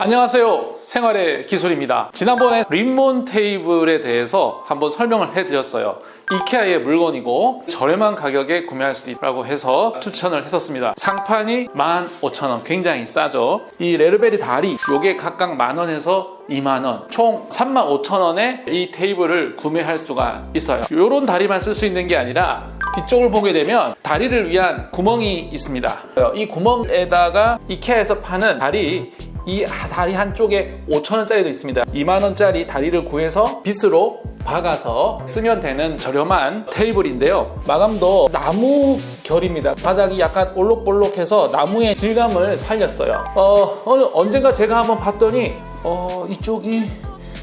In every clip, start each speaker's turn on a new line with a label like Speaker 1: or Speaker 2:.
Speaker 1: 안녕하세요. 생활의 기술입니다. 지난번에 림몬 테이블에 대해서 한번 설명을 해드렸어요. 이케아의 물건이고 저렴한 가격에 구매할 수 있다고 해서 추천을 했었습니다. 상판이 15,000원 굉장히 싸죠. 이 레르베리 다리 요게 각각 만원에서 2만원 총 35,000원에 이 테이블을 구매할 수가 있어요. 요런 다리만 쓸 수 있는 게 아니라 뒤쪽을 보게 되면 다리를 위한 구멍이 있습니다. 이 구멍에다가 이케아에서 파는 다리 이 다리 한쪽에 5천원짜리도 있습니다. 2만원짜리 다리를 구해서 빗으로 박아서 쓰면 되는 저렴한 테이블인데요. 마감도 나무 결입니다. 바닥이 약간 올록볼록해서 나무의 질감을 살렸어요. 어, 어느, 언젠가 제가 한번 봤더니 어, 이쪽이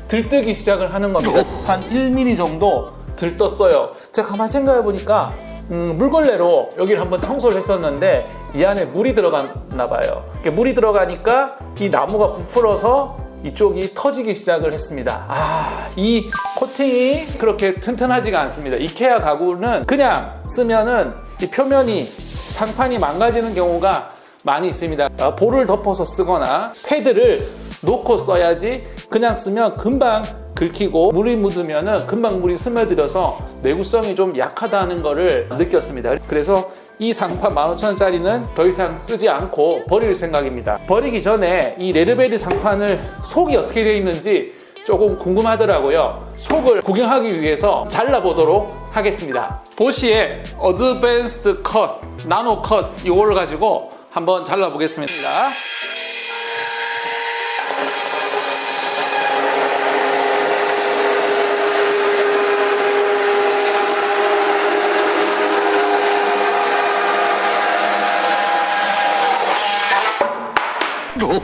Speaker 1: 들뜨기 시작을 하는 겁니다. 한 1mm 정도 들떴어요. 제가 가만 생각해 보니까 음, 물걸레로 여기를 한번 청소를 했었는데 이 안에 물이 들어갔나 봐요. 물이 들어가니까 이 나무가 부풀어서 이쪽이 터지기 시작을 했습니다. 아, 이 코팅이 그렇게 튼튼하지가 않습니다. 이케아 가구는 그냥 쓰면은 이 표면이 상판이 망가지는 경우가 많이 있습니다. 어, 볼을 덮어서 쓰거나 패드를 놓고 써야지 그냥 쓰면 금방 긁히고 물이 묻으면 금방 물이 스며들어서 내구성이 좀 약하다는 것을 느꼈습니다. 그래서 이 상판 15,000원짜리는 더 이상 쓰지 않고 버릴 생각입니다. 버리기 전에 이 레르베리 상판을 속이 어떻게 되어 있는지 조금 궁금하더라고요. 속을 구경하기 위해서 잘라보도록 하겠습니다. 보시의 어드밴스드 컷, 나노 컷 이걸 가지고 한번 잘라보겠습니다.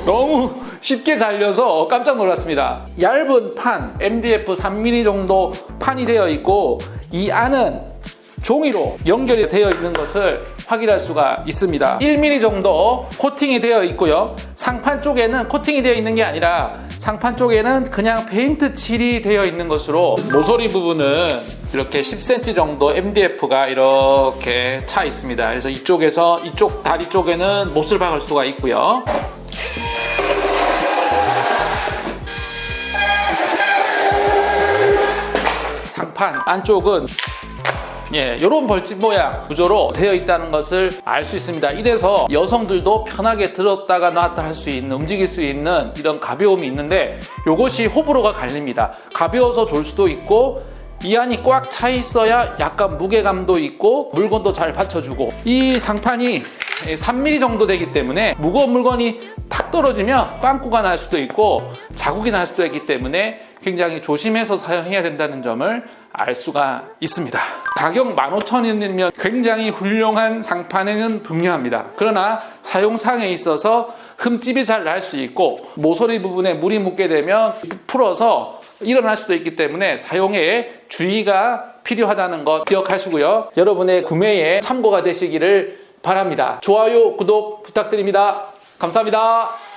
Speaker 1: 너무 쉽게 잘려서 깜짝 놀랐습니다. 얇은 판, MDF 3mm 정도 판이 되어 있고 이 안은 종이로 연결이 되어 있는 것을 확인할 수가 있습니다. 1mm 정도 코팅이 되어 있고요. 상판 쪽에는 코팅이 되어 있는 게 아니라 상판 쪽에는 그냥 페인트 칠이 되어 있는 것으로 모서리 부분은 이렇게 10cm 정도 MDF가 이렇게 차 있습니다. 그래서 이쪽에서 이쪽 다리 쪽에는 못을 박을 수가 있고요. 상판 안쪽은 예, 이런 벌집 모양 구조로 되어 있다는 것을 알 수 있습니다. 이래서 여성들도 편하게 들었다가 놨다 할 수 있는, 움직일 수 있는 이런 가벼움이 있는데 이것이 호불호가 갈립니다. 가벼워서 졸 수도 있고 이 안이 꽉 차 있어야 약간 무게감도 있고 물건도 잘 받쳐주고 이 상판이 3mm 정도 되기 때문에 무거운 물건이 탁 떨어지면 빵꾸가 날 수도 있고 자국이 날 수도 있기 때문에 굉장히 조심해서 사용해야 된다는 점을 알 수가 있습니다. 가격 15,000원이면 굉장히 훌륭한 상판에는 분명합니다. 그러나 사용상에 있어서 흠집이 잘 날 수 있고 모서리 부분에 물이 묻게 되면 풀어서 일어날 수도 있기 때문에 사용에 주의가 필요하다는 것 기억하시고요. 여러분의 구매에 참고가 되시기를 바랍니다. 좋아요, 구독 부탁드립니다. 감사합니다.